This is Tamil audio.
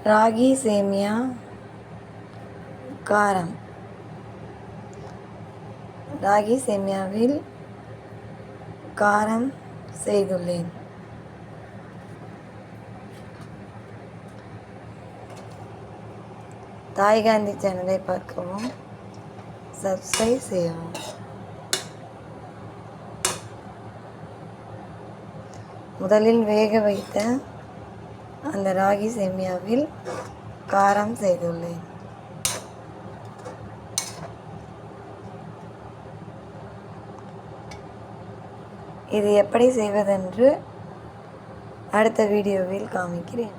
ராகி சேமியா காரம் ராகி சேமியாவில் காரம் செய்துள்ளேன் தாய் காந்தி சேனலை பார்க்கவும் சப்ஸ்கிரைப் செய்யவும் முதலில் வேக வைத்த அந்த ராகி சேமியாவில் காரம் செய்துள்ளேன். இது எப்படி செய்வதென்று அடுத்த வீடியோவில் காமிக்கிறேன்.